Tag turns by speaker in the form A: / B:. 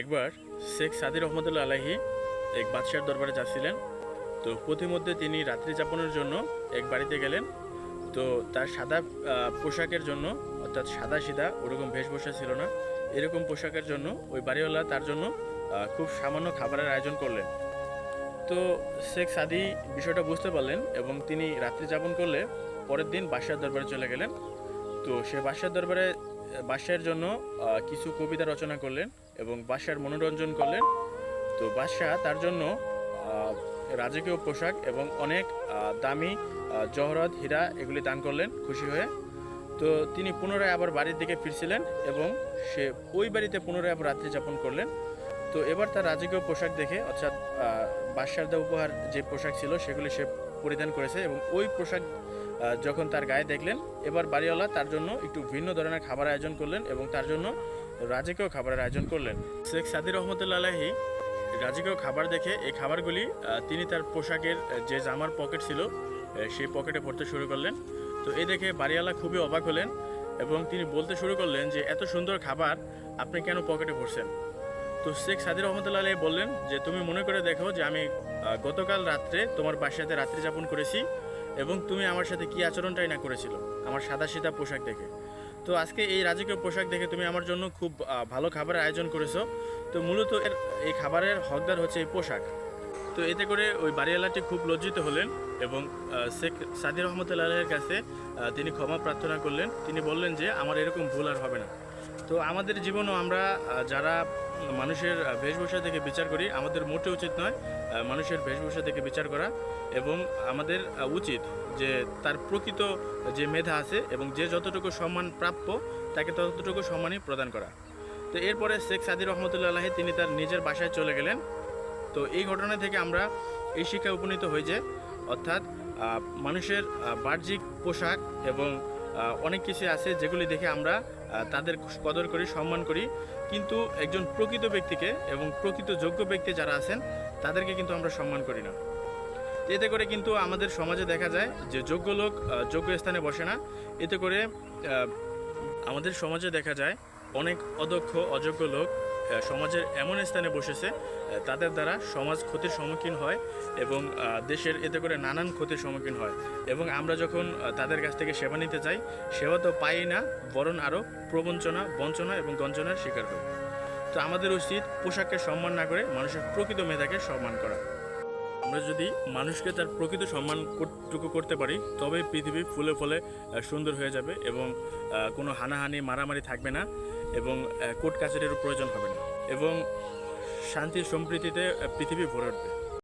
A: একবার শেখ সাদি রহমতুল্লা আলাহি এক বাদশার দরবারে যাচ্ছিলেন। তো পথিমধ্যে তিনি রাত্রি যাপনের জন্য এক বাড়িতে গেলেন। তো তার সাদা পোশাকের জন্য, অর্থাৎ সাদা সিধা ওরকম বেশভূষা ছিল না, এরকম পোশাকের জন্য ওই বাড়িওয়ালা তার জন্য খুব সামান্য খাবারের আয়োজন করলেন। তো শেখ সাদি বিষয়টা বুঝতে পারলেন এবং তিনি রাত্রি যাপন করলে পরের দিন বাদশার দরবারে চলে গেলেন। তো সে বাদশার দরবারে বাদশাহের জন্য কিছু কবিতা রচনা করলেন। এবং বাদশার মনোরঞ্জন করলেন। তো বাদশাহ তার জন্য রাজকীয় পোশাক এবং অনেক দামি জহরত, হীরা এগুলি দান করলেন খুশি হয়ে। তো তিনি পুনরায় আবার বাড়ির দিকে ফিরছিলেন এবং সে ওই বাড়িতে পুনরায় আবার রাত্রি যাপন করলেন। তো এবার তার রাজকীয় পোশাক দেখে, অর্থাৎ বাদশার দেওয়া উপহার যে পোশাক ছিল সেগুলি সে পরিধান করেছে এবং ওই পোশাক যখন তার গায়ে দেখলেন, এবার বাড়িওয়ালা তার জন্য একটু ভিন্ন ধরনের খাবার আয়োজন করলেন এবং তার জন্য রাজকীয় খাবারের আয়োজন করলেন। শেখ সাদি রহমতুল্লা আলাহি রাজকীয় খাবার দেখে এই খাবারগুলি তিনি তার পোশাকের যে জামার পকেট ছিল সেই পকেটে পড়তে শুরু করলেন। তো এই দেখে বাড়িওয়ালা খুবই অবাক হলেন এবং তিনি বলতে শুরু করলেন যে, এত সুন্দর খাবার, আপনি কেন পকেটে ভরছেন? তো শেখ সাদি রহমতুল্লাহ বললেন যে, তুমি মনে করে দেখো যে, আমি গতকাল রাত্রে তোমার বাসাতে রাত্রি যাপন করেছি এবং তুমি আমার সাথে কি আচরণটাই না করেছিল, আমার সাদা সিধা পোশাক দেখে। তো আজকে এই রাজকীয় পোশাক দেখে তুমি আমার জন্য খুব ভালো খাবারের আয়োজন করেছ। তো মূলত এর, এই খাবারের হকদার হচ্ছে এই পোশাক। তো এতে করে ওই বাড়িওয়ালাটি খুব লজ্জিত হলেন এবং শেখ সাদি রহমতুল্লাহের কাছে তিনি ক্ষমা প্রার্থনা করলেন। তিনি বললেন যে, আমার এরকম ভুল আর হবে না। তো আমাদের জীবনও আমরা যারা মানুষের বেশভূষা থেকে বিচার করি, আমাদের মোটে উচিত নয় মানুষের বেশভূষা থেকে বিচার করা এবং আমাদের উচিত যে তার প্রকৃত যে মেধা আছে এবং যে যতটুকু সম্মান প্রাপ্য, তাকে ততটুকু সম্মানই প্রদান করা। তো এরপরে শেখ সাদি রহমতুল্লাহ তিনি তার নিজের বাসায় চলে গেলেন। তো এই ঘটনা থেকে আমরা এই শিক্ষায় উপনীত হই যে, অর্থাৎ মানুষের বাহ্যিক পোশাক এবং অনেক কিছু আছে যেগুলি দেখে আমরা তাদের কদর করি, সম্মান করি। কিন্তু একজন প্রকৃত ব্যক্তিকে এবং প্রকৃত যোগ্য ব্যক্তি যারা আছেন, তাদেরকে কিন্তু আমরা সম্মান করি না। এতে করে কিন্তু আমাদের সমাজে দেখা যায় যে যোগ্য লোক যোগ্য স্থানে বসে না। এতে করে আমাদের সমাজে দেখা যায় অনেক অদক্ষ, অযোগ্য লোক সমাজের এমন স্থানে বসেছে তাদের দ্বারা সমাজ ক্ষতির সম্মুখীন হয় এবং দেশের এতে করে নানান ক্ষতির সম্মুখীন হয়। এবং আমরা যখন তাদের কাছ থেকে সেবা নিতে চাই, সেবা তো পাই না, বরং আরও প্রবঞ্চনা, বঞ্চনা এবং গঞ্জনার শিকার হই। তো আমাদের উচিত পোশাককে সম্মান না করে মানুষের প্রকৃত মেধাকে সম্মান করা। আমরা যদি মানুষকে তার প্রকৃত সম্মান টুকু করতে পারি তবে পৃথিবী ফুলে ফলে সুন্দর হয়ে যাবে এবং কোনো হানাহানি, মারামারি থাকবে না এবং কোর্ট কাছারিরও প্রয়োজন হবে না এবং শান্তি সম্প্রীতিতে পৃথিবী ভরে উঠবে।